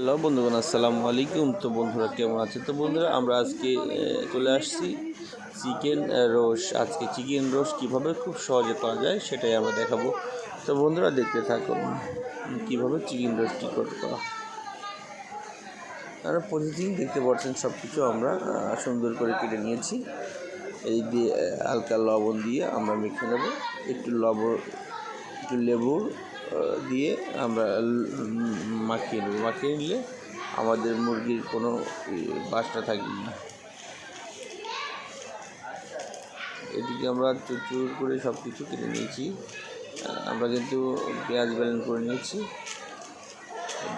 Hello বন্ধুগণ আসসালামু আলাইকুম। তো বন্ধুরা কেমন আছে? তো বন্ধুরা আমরা আজকে চলে আসছি চিকেন রোস আজকে চিকেন রোস কীভাবে খুব সহজে পাওয়া যায় সেটাই আমরা দেখাবো। তো বন্ধুরা দেখতে থাকুন কীভাবে চিকেন রোস্টটি করতে আর প্রতিদিন দেখতে পাচ্ছেন সব কিছু আমরা সুন্দর করে কেটে নিয়েছি। এই দিয়ে হালকা লবণ দিয়ে আমরা মেখে নেব। একটু লবণ একটু লেবু আহ, দিয়ে আমরা মাখিয়ে নেব। মাখিয়ে নিলে আমাদের মুরগির কোনো বাসটা থাকবে না। এদিকে আমরা চুর করে সব কিছু কেটে নিয়েছি। আমরা কিন্তু পেঁয়াজ ব্যালেন্স করে নিয়েছি।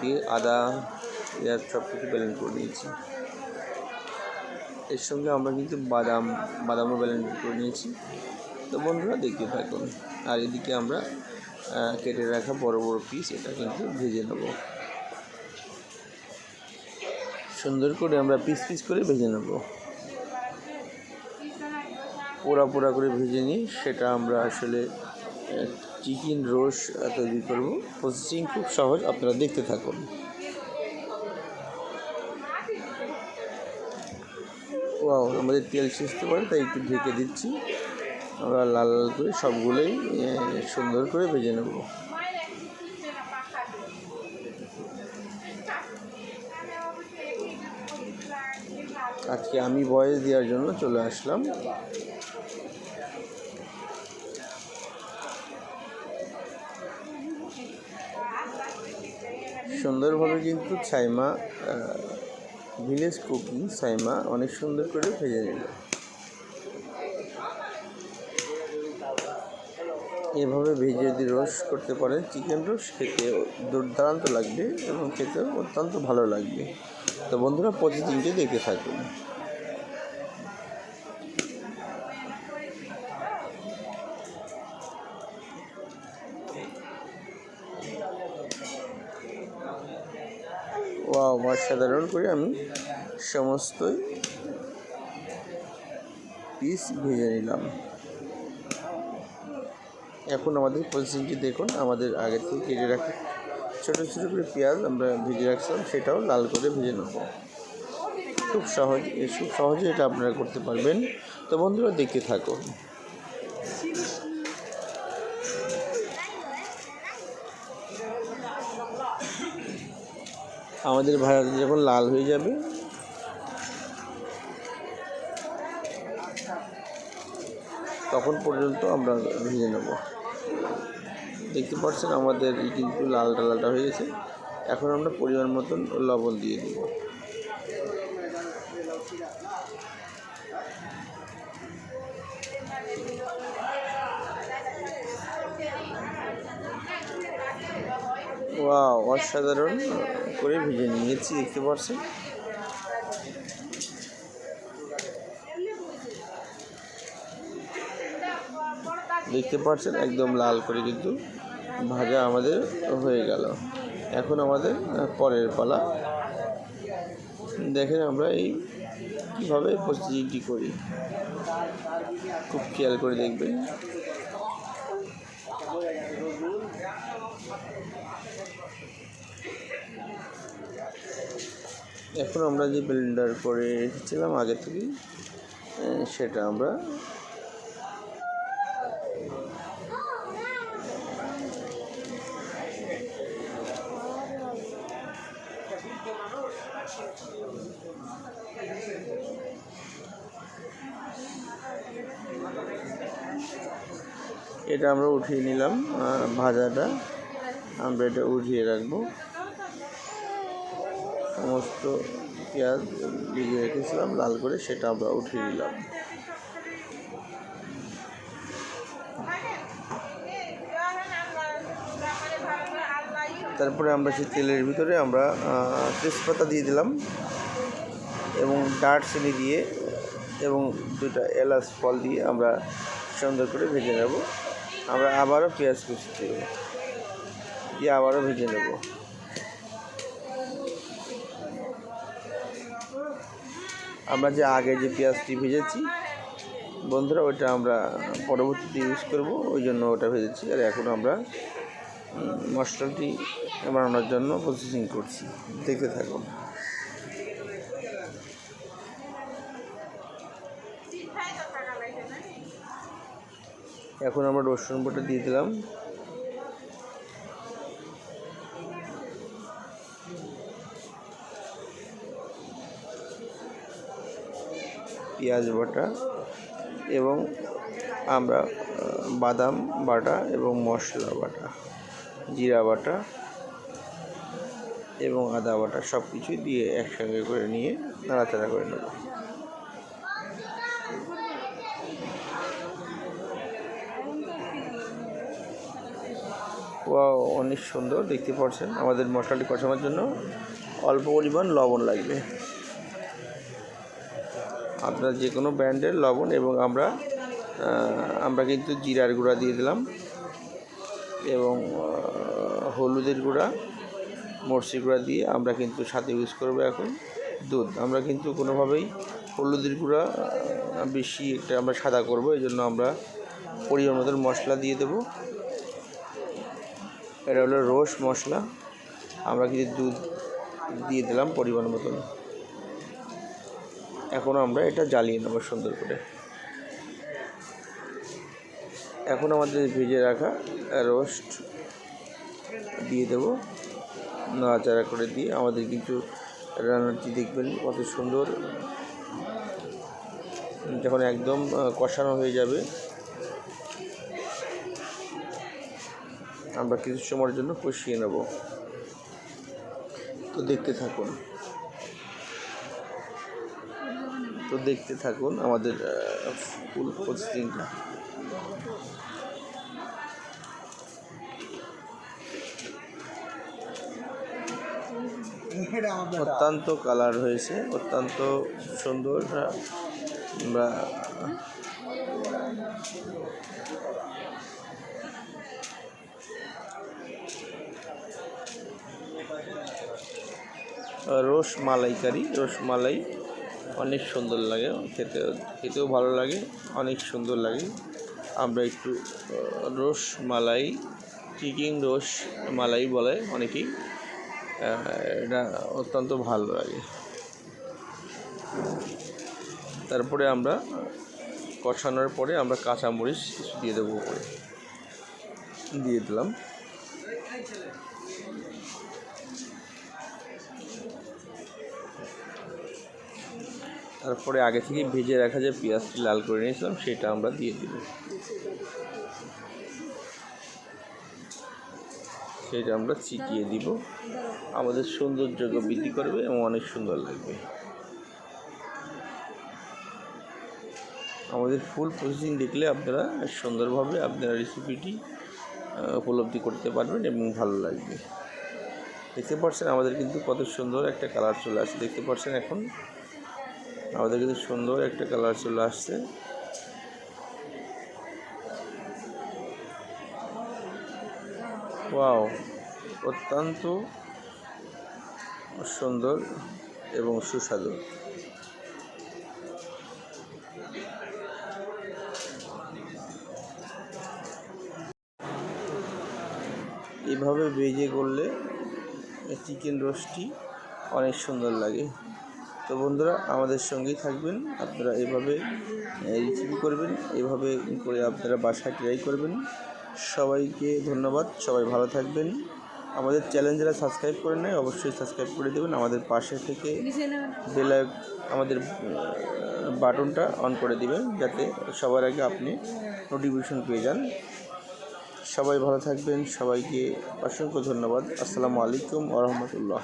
দিয়ে আদা, পেঁয়াজ সব কিছু ব্যালেন্স করে নিয়েছি। এর সঙ্গে আমরা কিন্তু বাদাম, বাদামও ব্যালেন্স করে নিয়েছি। তো বন্ধুরা দেখতে থাকুন। আর এদিকে আমরা কেটে রাখা বড় বড় পিস এটা কিন্তু ভেজে নেব। সুন্দর করে আমরা পিস পিস করে ভেজে নেব। পোড়া পোড়া করে ভেজে নিই, সেটা আমরা আসলে চিকেন রোস তৈরি করব। প্রসেসিং খুব সহজ, আপনারা দেখতে থাকুন। ওয়াও আমাদের তেল ছিঁচতে পারে, তাই একটু ঢেকে দিচ্ছি। আমরা লাল লাল করে সবগুলোই সুন্দর করে ভেজে নেব। আজকে আমি বয়স দেওয়ার জন্য চলে আসলাম। সুন্দরভাবে কিন্তু ছাইমা ভিলেজ কুকিং সাইমা অনেক সুন্দর করে ভেজে নিল। এভাবে ভেজে যদি রোস্ট করতে পারেন। চিকেন রোস্ট খেতে দুর্দান্ত লাগবে এবং খেতেও অত্যন্ত ভালো লাগবে। তো বন্ধুরা, প্রতিদিনকে দেখে থাকুন। ওয়াও অসাধারণ করে আমি সমস্তই পিস ভেজে নিলাম। এখন আমাদের প্রসেসিংটি দেখুন, আমাদের আগে থেকে কেটে রাখা। ছোটো ছোটো করে পেঁয়াজ আমরা ভেজে রাখছিলাম, সেটাও লাল করে ভেজে নেব। খুব সহজ খুব সহজে এটা আপনারা করতে পারবেন। তো বন্ধুরা, দেখতে থাকুন। আমাদের ভাজা যখন লাল হয়ে যাবে তখন পর্যন্ত আমরা ভেজে নেব। দেখতে পাচ্ছেন আমাদের কিন্তু লাল লালটা হয়ে গেছে। এখন আমরা পরিমাণ মতন লবণ দিয়ে দেব। ওয়াও, অসাধারণ করে ভেজে নিয়েছি, দেখতে পাচ্ছেন। দেখতে পাচ্ছেন একদম লাল করে কিন্তু ভাজা আমাদের হয়ে গেল। এখন আমাদের পরের পালা। দেখেন আমরা এই কীভাবে প্রস্তুতি করি। খুব খেয়াল করে দেখবেন। এখন আমরা যে ব্লেন্ডার করে রেখেছিলাম আগে আহ, সেটা আমরা এটা আমরা উঠিয়ে নিলাম ভাজাটা। আমরা এটা উঠিয়ে রাখব। সমস্ত পেঁয়াজ ভিজিয়ে রেখেছিলাম, লাল করে সেটা আমরা উঠিয়ে নিলাম। তারপরে আমরা সেই তেলের ভিতরে আমরা তেজপাতা দিয়ে দিলাম এবং দারচিনি দিয়ে এবং দুটা এলাচ ফল দিয়ে আমরা সুন্দর করে ভেজে নেব। আমরা আবারও পেঁয়াজ কুচি দেব। দিয়ে আবারও ভেজে নেব। আমরা যে আগে যে পেঁয়াজটি ভেজেছি, বন্ধুরা ওইটা আমরা পরবর্তীতে ইউজ করব, ওই জন্য ওটা ভেজেছি। আর এখন আমরা মশলাটি বানানোর জন্য প্রসেসিং করছি। দেখতে থাকুন। এখন আমরা রসুন বাটা দিয়ে দিলাম। পেঁয়াজ বাটা এবং আমরা বাদাম বাটা এবং মশলা বাটা, জিরা বাটা এবং আদা বাটা সব কিছুই দিয়ে একসঙ্গে করে নিয়ে নাড়াচাড়া করে নেব। অনেক সুন্দর, দেখতে পাচ্ছেন। আমাদের মশলাটি কষানোর জন্য অল্প পরিমাণ লবণ লাগবে। আপনার যে কোনো ব্র্যান্ডের লবণ এবং আমরা আমরা কিন্তু জিরার গুঁড়া দিয়ে দিলাম এবং হলুদের গুঁড়া মরচি গুঁড়া দিয়ে আমরা কিন্তু সাথে ইউজ করব এখন দুধ। আমরা কিন্তু কোনোভাবেই হলুদের গুঁড়া বেশি একটা আমরা সাদা করব এই জন্য আমরা পরিমাণ মতন মশলা দিয়ে দেবো। এটা হলো রোস মশলা। আমরা কিছু দুধ দিয়ে দিলাম পরিমাণ মতন। এখন আমরা এটা জ্বালিয়ে নেব সুন্দর করে। এখন আমাদের ভেজে রাখা রোস্ট দিয়ে দেবো। নাড়াচাড়া করে দিয়ে আমাদের কিন্তু রান্নাটি দেখবেন কত সুন্দর। যখন একদম কষানো হয়ে যাবে আমরা কিছু সময়ের জন্য কষিয়ে নেব। তো দেখতে থাকুন। তো দেখতে থাকুন আমাদের ফুল প্রসেসিংটা অত্যন্ত কালার হয়েছে, অত্যন্ত সুন্দর, আমরা রস মালাইকারি, রস মালাই অনেক সুন্দর লাগে খেতে খেতেও ভালো লাগে, অনেক সুন্দর লাগে। আমরা একটু রস মালাই, চিকেন রস মালাই বলে অনেকেই এটা অত্যন্ত ভালো লাগে। তারপরে আমরা কষানোর পরে আমরা কাঁচামরিচ কিছু দিয়ে দেবো দিয়ে দিলাম। তারপরে আগে থেকে ভেজে রাখা যে পেঁয়াজটি লাল করে নিয়েছিলাম, সেটা আমরা দিয়ে দিব। সেটা আমরা চিটিয়ে দিব। আমাদের সৌন্দর্যকে বৃদ্ধি করবে এবং অনেক সুন্দর লাগবে। আমাদের ফুল প্রসেসিং দেখলে আপনারা সুন্দরভাবে আপনারা রেসিপিটি উপলব্ধি করতে পারবেন এবং ভালো লাগবে। দেখতে পাচ্ছেন আমাদের কিন্তু কত সুন্দর একটা কালার চলে আসছে দেখতে পাচ্ছেন এখন আমাদের কিন্তু সুন্দর একটা কালার চলে আসছে। ওয়াও, অত্যন্ত সুন্দর এবং সুস্বাদু। এভাবে ভেজে করলে চিকেন রোস্টটি অনেক সুন্দর লাগে। তো বন্ধুরা, আমাদের সঙ্গেই থাকবেন। আপনারা এভাবে রেসিপি করবেন, এভাবে করে আপনারা বাসায় ট্রাই করবেন। সবাইকে ধন্যবাদ, সবাই ভালো থাকবেন। আমাদের চ্যানেল যারা সাবস্ক্রাইব করে নেয় অবশ্যই সাবস্ক্রাইব করে দেবেন। আমাদের পাশে থেকে বেল আমাদের বাটনটা অন করে দিবেন, যাতে সবার আগে আপনি নোটিফিকেশন পেয়ে যান। সবাই ভালো থাকবেন, সবাইকে অসংখ্য ধন্যবাদ। আসসালামু আলাইকুম আ রহমতুল্লাহ।